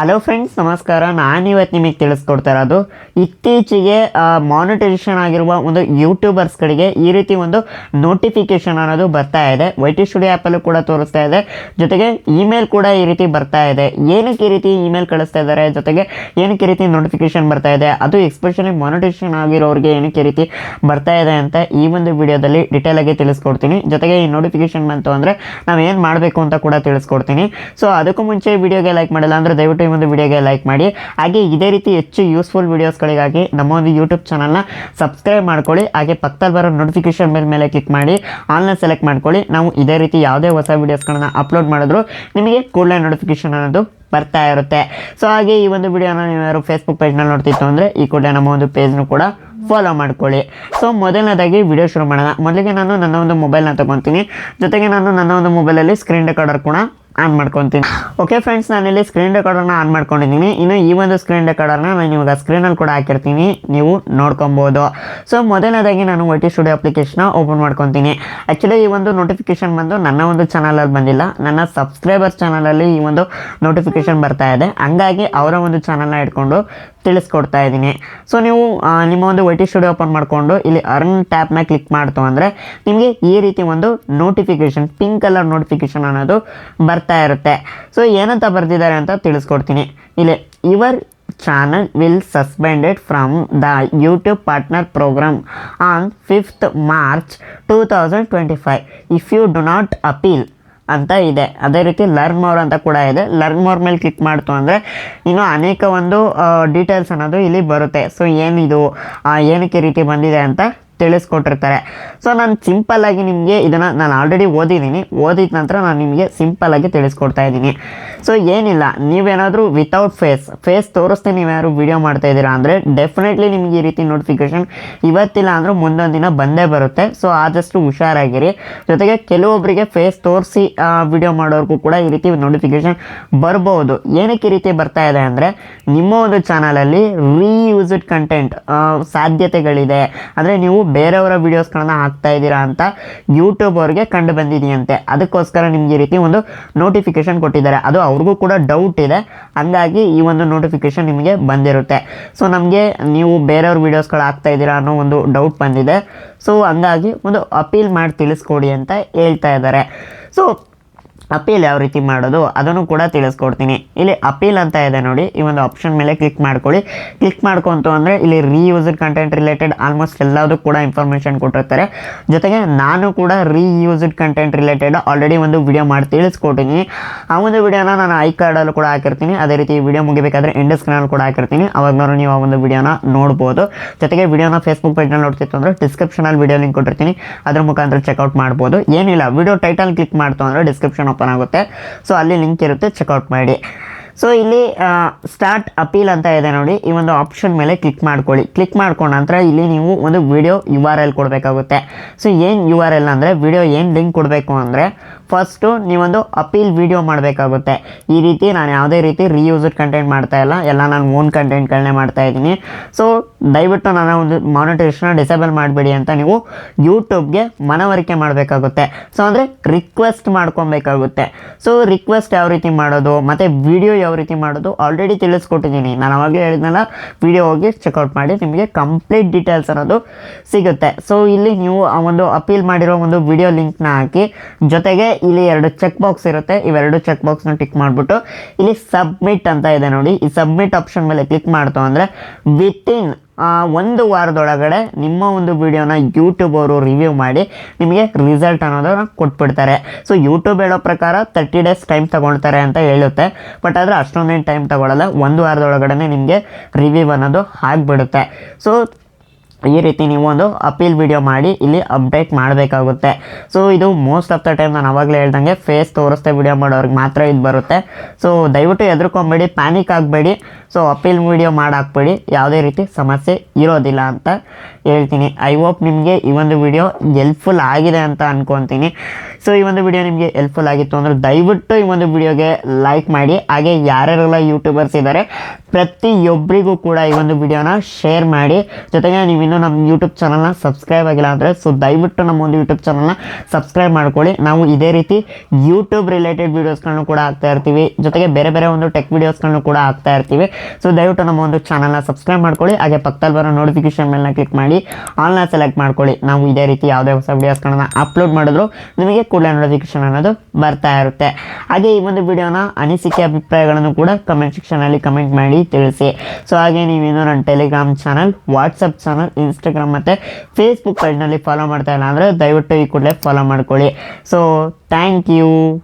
Hello friends ನಮಸ್ಕಾರ. ನಾನು ಇವತ್ತು ನಿಮಗೆ ತಿಳಿಸ್ಕೊಡ್ತಾ ಇರೋದು, ಇತ್ತೀಚೆಗೆ ಮಾನಿಟೈಸೇಷನ್ ಆಗಿರುವ ಒಂದು ಯೂಟ್ಯೂಬರ್ಸ್ಗಳಿಗೆ ಈ ರೀತಿ ಒಂದು ನೋಟಿಫಿಕೇಶನ್ ಅನ್ನೋದು ಬರ್ತಾ ಇದೆ. ವೈ ಟಿ ಸ್ಟುಡಿಯೋ ಆ್ಯಪಲ್ಲೂ ಕೂಡ ತೋರಿಸ್ತಾ ಇದೆ. ಜೊತೆಗೆ ಇಮೇಲ್ ಕೂಡ ಈ ರೀತಿ ಬರ್ತಾ ಇದೆ. ಏನಕ್ಕೆ ಈ ರೀತಿ ಇಮೇಲ್ ಕಳಿಸ್ತಾ ಇದ್ದಾರೆ? ಜೊತೆಗೆ, ಏನಕ್ಕೆ ಈ ರೀತಿ ನೋಟಿಫಿಕೇಶನ್ ಬರ್ತಾ ಇದೆ? ಅದು ಎಸ್ಪೆಷಲಿ ಮಾನಿಟೈಸೇಷನ್ ಆಗಿರೋರಿಗೆ ಏನಕ್ಕೆ ರೀತಿ ಬರ್ತಾ ಇದೆ ಅಂತ ಈ ಒಂದು ವಿಡಿಯೋದಲ್ಲಿ ಡೀಟೇಲ್ ಆಗಿ ತಿಳಿಸ್ಕೊಡ್ತೀನಿ. ಜೊತೆಗೆ, ಈ ನೋಟಿಫಿಕೇಶನ್ ಬಂತು ಅಂದರೆ ನಾವು ಏನು ಮಾಡಬೇಕು ಅಂತ ಕೂಡ ತಿಳಿಸ್ಕೊಡ್ತೀನಿ. ಸೊ ಅದಕ್ಕೂ ಮುಂಚೆ ವಿಡಿಯೋಗೆ ಲೈಕ್ ಮಾಡಿಲ್ಲ ಅಂದರೆ ದಯವಿಟ್ಟು ಈ ಒಂದು ವಿಡಿಯೋಗೆ ಲೈಕ್ ಮಾಡಿ. ಹಾಗೆ ಇದೇ ರೀತಿ ಹೆಚ್ಚು ಯೂಸ್ಫುಲ್ ವೀಡಿಯೋಸ್ಗಳಿಗಾಗಿ ನಮ್ಮ ಒಂದು ಯೂಟ್ಯೂಬ್ ಚಾನಲ್ನ ಸಬ್ಸ್ಕ್ರೈಬ್ ಮಾಡ್ಕೊಳ್ಳಿ. ಹಾಗೆ ಪಕ್ಕದಲ್ಲಿ ಬರೋ ನೋಟಿಫಿಕೇಶನ್ ಮೇಲೆ ಮೇಲೆ ಕ್ಲಿಕ್ ಮಾಡಿ. ಆನ್ಲೈನ್ ಸೆಲೆಕ್ಟ್ ಮಾಡ್ಕೊಳ್ಳಿ. ನಾವು ಇದೇ ರೀತಿ ಯಾವುದೇ ಹೊಸ ವೀಡಿಯೋಸ್ಗಳನ್ನ ಅಪ್ಲೋಡ್ ಮಾಡಿದ್ರು ನಿಮಗೆ ಕೂಡಲೇ ನೋಟಿಫಿಕೇಶನ್ ಅನ್ನೋದು ಬರ್ತಾ ಇರುತ್ತೆ. ಸೊ ಹಾಗೆ ಈ ಒಂದು ವಿಡಿಯೋನ ನೀವು ಯಾರು ಫೇಸ್ಬುಕ್ ಪೇಜ್ನಲ್ಲಿ ನೋಡ್ತಿತ್ತು ಅಂದರೆ ಈ ಕೂಡಲೇ ನಮ್ಮ ಒಂದು ಪೇಜ್ನು ಕೂಡ ಫಾಲೋ ಮಾಡ್ಕೊಳ್ಳಿ. ಸೊ ಮೊದಲನೇದಾಗಿ ವಿಡಿಯೋ ಶುರು ಮಾಡೋಣ. ಮೊದಲಿಗೆ ನಾನು ನನ್ನ ಒಂದು ಮೊಬೈಲ್ನ ತಗೊತೀನಿ. ಜೊತೆಗೆ ನಾನು ನನ್ನ ಒಂದು ಮೊಬೈಲಲ್ಲಿ ಸ್ಕ್ರೀನ್ ರೆಕಾರ್ಡರ್ ಕೂಡ ಆನ್ ಮಾಡ್ಕೊತೀನಿ. ಓಕೆ ಫ್ರೆಂಡ್ಸ್ ನಾನಿಲ್ಲಿ ಸ್ಕ್ರೀನ್ ರೆಕಾರ್ಡರ್ನ ಆನ್ ಮಾಡ್ಕೊಂಡಿದ್ದೀನಿ. ಇನ್ನು ಈ ಒಂದು ಸ್ಕ್ರೀನ್ ರೆಕಾರ್ಡರ್ನ ನಾನು ಇವಾಗ ಸ್ಕ್ರೀನಲ್ಲಿ ಕೂಡ ಹಾಕಿರ್ತೀನಿ. ನೀವು ನೋಡ್ಕೊಬೋದು. ಸೊ ಮೊದಲನೇದಾಗಿ ನಾನು ವೈ ಟಿ ಸ್ಟುಡಿಯೋ ಅಪ್ಲಿಕೇಶನ್ನ ಓಪನ್ ಮಾಡ್ಕೊತೀನಿ. ಆ್ಯಕ್ಚುಲಿ ಈ ಒಂದು ನೋಟಿಫಿಕೇಶನ್ ಬಂದು ನನ್ನ ಒಂದು ಚಾನಲಲ್ಲಿ ಬಂದಿಲ್ಲ. ನನ್ನ ಸಬ್ಸ್ಕ್ರೈಬರ್ಸ್ ಚಾನಲಲ್ಲಿ ಈ ಒಂದು ನೋಟಿಫಿಕೇಶನ್ ಬರ್ತಾ ಇದೆ. ಹಂಗಾಗಿ ಅವರ ಒಂದು ಚಾನಲ್ನ ಇಟ್ಕೊಂಡು ತಿಳಿಸ್ಕೊಡ್ತಾ ಇದ್ದೀನಿ. ಸೊ ನೀವು ನಿಮ್ಮ ಒಂದು ಟಿ ಸ್ಟುಡಿಯೋ ಓಪನ್ ಮಾಡಿಕೊಂಡು ಇಲ್ಲಿ ಅರ್ನ್ ಟ್ಯಾಪ್ನ ಕ್ಲಿಕ್ ಮಾಡ್ತು ಅಂದರೆ ನಿಮಗೆ ಈ ರೀತಿ ಒಂದು ನೋಟಿಫಿಕೇಶನ್ ಪಿಂಕ್ ಕಲರ್ ನೋಟಿಫಿಕೇಶನ್ ಅನ್ನೋದು ಬರ್ತಾ ಇರುತ್ತೆ. ಸೊ ಏನಂತ ಬರ್ತಿದ್ದಾರೆ ಅಂತ ತಿಳಿಸ್ಕೊಡ್ತೀನಿ. ಇಲ್ಲಿ your channel will suspended from the YouTube partner program on fifth March two thousand twenty five if you do not appeal ಅಂತ ಇದೆ. ಅದೇ ರೀತಿ ಲರ್ನ್ ಮೋರ್ ಅಂತ ಕೂಡ ಇದೆ. ಲರ್ನ್ ಮೋರ್ ಮೇಲೆ ಕ್ಲಿಕ್ ಮಾಡ್ತು ಅಂದರೆ ಇನ್ನು ಅನೇಕ ಒಂದು ಡೀಟೇಲ್ಸ್ ಅನ್ನೋದು ಇಲ್ಲಿ ಬರುತ್ತೆ. ಸೊ ಏನಿದು ಏನಕ್ಕೆ ರೀತಿ ಬಂದಿದೆ ಅಂತ ತಿಳಿಸ್ಕೊಟ್ಟಿರ್ತಾರೆ. ಸೊ ನಾನು ಸಿಂಪಲ್ಲಾಗಿ ನಿಮಗೆ ಇದನ್ನು ನಾನು ಆಲ್ರೆಡಿ ಓದಿದ್ದೀನಿ. ಓದಿದ ನಂತರ ನಾನು ನಿಮಗೆ ಸಿಂಪಲ್ಲಾಗಿ ತಿಳಿಸ್ಕೊಡ್ತಾ ಇದ್ದೀನಿ. ಸೊ ಏನಿಲ್ಲ, ನೀವೇನಾದರೂ ವಿತೌಟ್ ಫೇಸ್ ಫೇಸ್ ತೋರಿಸ್ದೆ ನೀವೇನಾದ್ರು ವಿಡಿಯೋ ಮಾಡ್ತಾ ಇದ್ದೀರಾ ಅಂದರೆ ಡೆಫಿನೆಟ್ಲಿ ನಿಮಗೆ ಈ ರೀತಿ ನೋಟಿಫಿಕೇಶನ್ ಇವತ್ತಿಲ್ಲ ಅಂದರೂ ಮುಂದೊಂದು ದಿನ ಬಂದೇ ಬರುತ್ತೆ. ಸೊ ಆದಷ್ಟು ಹುಷಾರಾಗಿರಿ. ಜೊತೆಗೆ ಕೆಲವೊಬ್ಬರಿಗೆ ಫೇಸ್ ತೋರಿಸಿ ವಿಡಿಯೋ ಮಾಡೋರ್ಗೂ ಕೂಡ ಈ ರೀತಿ ನೋಟಿಫಿಕೇಶನ್ ಬರ್ಬೋದು. ಏನಕ್ಕೆ ಈ ರೀತಿ ಬರ್ತಾ ಇದೆ ಅಂದರೆ ನಿಮ್ಮ ಒಂದು ಚಾನಲಲ್ಲಿ ರೀಯೂಸ್ಡ್ ಕಂಟೆಂಟ್ ಸಾಧ್ಯತೆಗಳಿದೆ. ಅಂದರೆ ನೀವು ಬೇರೆಯವರ ವೀಡಿಯೋಸ್ಗಳನ್ನು ಹಾಕ್ತಾ ಇದ್ದೀರಾ ಅಂತ ಯೂಟ್ಯೂಬ್ ಅವ್ರಿಗೆ ಕಂಡು ಬಂದಿದೆಯಂತೆ. ಅದಕ್ಕೋಸ್ಕರ ನಿಮ್ಗೆ ಈ ರೀತಿ ಒಂದು ನೋಟಿಫಿಕೇಶನ್ ಕೊಟ್ಟಿದ್ದಾರೆ. ಅದು ಅವ್ರಿಗೂ ಕೂಡ ಡೌಟ್ ಇದೆ. ಹಂಗಾಗಿ ಈ ಒಂದು ನೋಟಿಫಿಕೇಶನ್ ನಿಮಗೆ ಬಂದಿರುತ್ತೆ. ಸೊ ನಮಗೆ ನೀವು ಬೇರೆಯವ್ರ ವೀಡಿಯೋಸ್ಗಳು ಹಾಕ್ತಾ ಇದ್ದೀರಾ ಅನ್ನೋ ಒಂದು ಡೌಟ್ ಬಂದಿದೆ. ಸೊ ಹಂಗಾಗಿ ಒಂದು ಅಪೀಲ್ ಮಾಡಿ ತಿಳಿಸ್ಕೊಡಿ ಅಂತ ಹೇಳ್ತಾ ಇದ್ದಾರೆ. ಸೊ ಅಪೀಲ್ ಯಾವ ರೀತಿ ಮಾಡೋದು ಅದನ್ನು ಕೂಡ ತಿಳಿಸ್ಕೊಡ್ತೀನಿ. ಇಲ್ಲಿ ಅಪೀಲ್ ಅಂತ ಇದೆ ನೋಡಿ, ಈ ಒಂದು ಆಪ್ಷನ್ ಮೇಲೆ ಕ್ಲಿಕ್ ಮಾಡ್ಕೊಳ್ಳಿ. ಕ್ಲಿಕ್ ಮಾಡ್ಕೊಂತು ಅಂದರೆ ಇಲ್ಲಿ ರೀಯೂಸರ್ ಕಂಟೆಂಟ್ ರಿಲೇಟೆಡ್ ಆಲ್ಮೋಸ್ಟ್ ಎಲ್ಲದೂ ಕೂಡ ಇನ್ಫಾರ್ಮೇಷನ್ ಕೊಟ್ಟಿರ್ತಾರೆ. ಜೊತೆಗೆ ನಾನು ಕೂಡ ರೀಯೂಸ್ಡ್ ಕಂಟೆಂಟ್ ರಿಲೇಟೆಡ್ ಆಲ್ರೆಡಿ ಒಂದು ವಿಡಿಯೋ ಮಾಡಿ ತಿಳಿಸ್ಕೊಟ್ಟಿನಿ ಆ ಒಂದು ವಿಡಿಯೋನ ನಾನು ಐ ಕಾರ್ಡಲ್ಲೂ ಕೂಡ ಹಾಕಿರ್ತೀನಿ. ಅದೇ ರೀತಿ ವಿಡಿಯೋ ಮುಗಿಬೇಕಾದ್ರೆ ಎಂಡ್ ಸ್ಕ್ರೀನಲ್ಲಿ ಕೂಡ ಹಾಕಿರ್ತೀನಿ. ಅವಾಗ್ನೂ ನೀವು ಆ ಒಂದು ವಿಡಿಯೋನ ನೋಡ್ಬೋದು. ಜೊತೆಗೆ ವಿಡಿಯೋನ ಫೇಸ್ಬುಕ್ ಪೇಜ್ನಲ್ಲಿ ನೋಡ್ತಿತ್ತು ಅಂದರೆ ಡಿಸ್ಕ್ರಿಪ್ಷನಲ್ಲಿ ವಿಡಿಯೋ ಲಿಂಕ್ ಕೊಟ್ಟಿರ್ತೀನಿ. ಅದ್ರ ಮುಖಾಂತರ ಚೆಕ್ಔಟ್ ಮಾಡ್ಬೋದು. ಏನಿಲ್ಲ ವಿಡಿಯೋ ಟೈಟಲ್ ಕ್ಲಿಕ್ ಮಾಡ್ತು ಅಂದರೆ ಡಿಸ್ಕ್ರಿಪ್ಷನ್ ಓಪನ್ ಆಗುತ್ತೆ. ಸೊ ಅಲ್ಲಿ ಲಿಂಕ್ ಇರುತ್ತೆ. ಚೆಕ್ಔಟ್ ಮಾಡಿ. ಸೊ ಇಲ್ಲಿ ಸ್ಟಾರ್ಟ್ ಅಪೀಲ್ ಅಂತ ಇದೆ ನೋಡಿ. ಈ ಒಂದು ಆಪ್ಷನ್ ಮೇಲೆ ಕ್ಲಿಕ್ ಮಾಡ್ಕೊಳ್ಳಿ. ಕ್ಲಿಕ್ ಮಾಡ್ಕೊಂಡ ನಂತರ ಇಲ್ಲಿ ನೀವು ಒಂದು ವಿಡಿಯೋ ಯು ಆರ್ ಎಲ್ ಕೊಡಬೇಕಾಗುತ್ತೆ. ಸೊ ಏನು ಯು ಆರ್ ಎಲ್ ಅಂದರೆ ವಿಡಿಯೋ ಏನು ಲಿಂಕ್ ಕೊಡಬೇಕು ಅಂದರೆ ಫಸ್ಟು ನೀವೊಂದು ಅಪೀಲ್ ವಿಡಿಯೋ ಮಾಡಬೇಕಾಗುತ್ತೆ. ಈ ರೀತಿ ನಾನು ಯಾವುದೇ ರೀತಿ ರೀಯೂಸ್ಡ್ ಕಂಟೆಂಟ್ ಮಾಡ್ತಾ ಇಲ್ಲ. ಎಲ್ಲ ನಾನು ಓನ್ ಕಂಟೆಂಟ್ಗಳನ್ನೇ ಮಾಡ್ತಾ ಇದ್ದೀನಿ. ಸೊ ದಯವಿಟ್ಟು ನನ್ನ ಒಂದು ಮಾನಿಟೇಷನ್ನ ಡಿಸೇಬಲ್ ಮಾಡಬೇಡಿ ಅಂತ ನೀವು ಯೂಟ್ಯೂಬ್ಗೆ ಮನವರಿಕೆ ಮಾಡಬೇಕಾಗುತ್ತೆ. ಸೊ ಅಂದರೆ ರಿಕ್ವೆಸ್ಟ್ ಮಾಡ್ಕೊಬೇಕಾಗುತ್ತೆ. ಸೊ ರಿಕ್ವೆಸ್ಟ್ ಯಾವ ರೀತಿ ಮಾಡೋದು, ಮತ್ತು ವಿಡಿಯೋ ಯಾವ ರೀತಿ ಮಾಡೋದು ಆಲ್ರೆಡಿ ತಿಳಿಸ್ಕೊಟ್ಟಿದ್ದೀನಿ. ನಾನು ಅವಾಗಲೇ ಹೇಳಿದ್ನಲ್ಲ ವಿಡಿಯೋ ಹೋಗಿ ಚೆಕ್ಔಟ್ ಮಾಡಿ ನಿಮಗೆ ಕಂಪ್ಲೀಟ್ ಡೀಟೇಲ್ಸ್ ಅನ್ನೋದು ಸಿಗುತ್ತೆ. ಸೊ ಇಲ್ಲಿ ನೀವು ಆ ಒಂದು ಅಪೀಲ್ ಮಾಡಿರೋ ಒಂದು ವಿಡಿಯೋ ಲಿಂಕ್ನ ಹಾಕಿ, ಜೊತೆಗೆ ಇಲ್ಲಿ ಎರಡು ಚೆಕ್ ಬಾಕ್ಸ್ ಇರುತ್ತೆ. ಇವೆರಡು ಚೆಕ್ ಬಾಕ್ಸ್ನ ಟಿಕ್ ಮಾಡಿಬಿಟ್ಟು, ಇಲ್ಲಿ ಸಬ್ಮಿಟ್ ಅಂತ ಇದೆ ನೋಡಿ. ಈ ಸಬ್ಮಿಟ್ ಆಪ್ಷನ್ ಮೇಲೆ ಕ್ಲಿಕ್ ಮಾಡ್ತು ಅಂದರೆ ವಿತಿನ್ ಒಂದು ವಾರದೊಳಗಡೆ ನಿಮ್ಮ ಒಂದು ವಿಡಿಯೋನ ಯೂಟ್ಯೂಬ್ ಅವರು ರಿವ್ಯೂ ಮಾಡಿ ನಿಮಗೆ ರಿಸಲ್ಟ್ ಅನ್ನೋದನ್ನ ಕೊಟ್ಬಿಡ್ತಾರೆ. ಸೊ ಯೂಟ್ಯೂಬ್ ಹೇಳೋ ಪ್ರಕಾರ ತರ್ಟಿ ಡೇಸ್ ಟೈಮ್ ತಗೊಳ್ತಾರೆ ಅಂತ ಹೇಳುತ್ತೆ. ಬಟ್ ಆದರೆ ಅಷ್ಟೊಂದೇನು ಟೈಮ್ ತಗೊಳ್ಳಲ್ಲ ಒಂದು ವಾರದೊಳಗಡೆ ನಿಮಗೆ ರಿವ್ಯೂ ಅನ್ನೋದು ಆಗಿಬಿಡುತ್ತೆ. ಸೊ ಈ ರೀತಿ ನೀವು ಒಂದು ಅಪೀಲ್ ವಿಡಿಯೋ ಮಾಡಿ ಇಲ್ಲಿ ಅಪ್ಡೇಟ್ ಮಾಡಬೇಕಾಗುತ್ತೆ. ಸೊ ಇದು ಮೋಸ್ಟ್ ಆಫ್ ದ ಟೈಮ್ ನಾನು ಅವಾಗಲೇ ಹೇಳ್ದಂಗೆ ಫೇಸ್ ತೋರಿಸ್ದೆ ವಿಡಿಯೋ ಮಾಡೋರಿಗೆ ಮಾತ್ರ ಇದು ಬರುತ್ತೆ. ಸೊ ದಯವಿಟ್ಟು ಹೆದರ್ಕೊಂಬೇಡಿ ಪ್ಯಾನಿಕ್ ಆಗಬೇಡಿ. ಸೊ ಅಪೀಲ್ ವಿಡಿಯೋ ಮಾಡಾಕ್ಬೇಡಿ. ಯಾವುದೇ ರೀತಿ ಸಮಸ್ಯೆ ಇರೋದಿಲ್ಲ ಅಂತ ಹೇಳ್ತೀನಿ. ಐ ಹೋಪ್ ನಿಮಗೆ ಈ ಒಂದು ವಿಡಿಯೋ ಹೆಲ್ಪ್ಫುಲ್ ಆಗಿದೆ ಅಂತ ಅನ್ಕೊತೀನಿ. ಸೊ ಈ ಒಂದು ವಿಡಿಯೋ ನಿಮಗೆ ಎಲ್ಪ್ಫುಲ್ ಆಗಿತ್ತು ಅಂದರೆ ದಯವಿಟ್ಟು ಈ ಒಂದು ವಿಡಿಯೋಗೆ ಲೈಕ್ ಮಾಡಿ. ಹಾಗೆ ಯಾರ್ಯಾರೆಲ್ಲ ಯೂಟ್ಯೂಬರ್ಸ್ ಇದ್ದಾರೆ ಪ್ರತಿಯೊಬ್ಬರಿಗೂ ಕೂಡ ಈ ಒಂದು ವಿಡಿಯೋನ ಶೇರ್ ಮಾಡಿ. ಜೊತೆಗೆ ನೀವಿನ್ನೂ ನಮ್ಮ ಯೂಟ್ಯೂಬ್ ಚಾನಲ್ನ ಸಬ್ಸ್ಕ್ರೈಬ್ ಆಗಿಲ್ಲ ಅಂದರೆ ಸೊ ದಯವಿಟ್ಟು ನಮ್ಮ ಒಂದು ಯೂಟ್ಯೂಬ್ ಚಾನಲ್ನ ಸಬ್ಸ್ಕ್ರೈಬ್ ಮಾಡ್ಕೊಳ್ಳಿ. ನಾವು ಇದೇ ರೀತಿ ಯೂಟ್ಯೂಬ್ ರಿಲೇಟೆಡ್ ವೀಡಿಯೋಸ್ಗಳನ್ನು ಕೂಡ ಹಾಕ್ತಾ ಇರ್ತೀವಿ. ಜೊತೆಗೆ ಬೇರೆ ಬೇರೆ ಒಂದು ಟೆಕ್ ವೀಡಿಯೋಸ್ಗಳನ್ನು ಕೂಡ ಹಾಕ್ತಾ ಇರ್ತೀವಿ. ಸೊ ದಯವಿಟ್ಟು ನಮ್ಮ ಒಂದು ಚಾನಲ್ನ ಸಬ್ಸ್ಕ್ರೈಬ್ ಮಾಡ್ಕೊಳ್ಳಿ. ಹಾಗೆ ಪಕ್ಕದಲ್ಲಿ ಬರೋ ನೋಟಿಫಿಕೇಶನ್ ಮೇಲೆ ಕ್ಲಿಕ್ ಮಾಡಿ. ಆನ್ಲೈನ್ ಸೆಲೆಕ್ಟ್ ಮಾಡ್ಕೊಳ್ಳಿ. ನಾವು ಇದೇ ರೀತಿ ಯಾವುದೇ ಹೊಸ ವೀಡಿಯೋಸ್ಗಳನ್ನ ಅಪ್ಲೋಡ್ ಮಾಡಿದ್ರು ನಿಮಗೆ ಕೂಡಲೇ ನೋಟಿಫಿಕೇಶನ್ ಅನ್ನೋದು ಬರ್ತಾ ಇರುತ್ತೆ. ಹಾಗೆ ಈ ಒಂದು ವಿಡಿಯೋನ ಅನಿಸಿಕೆ ಅಭಿಪ್ರಾಯಗಳನ್ನು ಕೂಡ ಕಮೆಂಟ್ ಸೆಕ್ಷನಲ್ಲಿ ಕಮೆಂಟ್ ತಿಳಿಸಿ. ಸೊ ಹಾಗೆ ನೀವೇನು ನನ್ನ Telegram channel WhatsApp channel Instagram ಮತ್ತು ಫೇಸ್ಬುಕ್ ಪೇಜ್ನಲ್ಲಿ ಫಾಲೋ ಮಾಡ್ತಾ ಇಲ್ಲ ಅಂದರೆ ದಯವಿಟ್ಟು ಈ ಕೂಡಲೇ ಫಾಲೋ ಮಾಡ್ಕೊಳ್ಳಿ. So thank you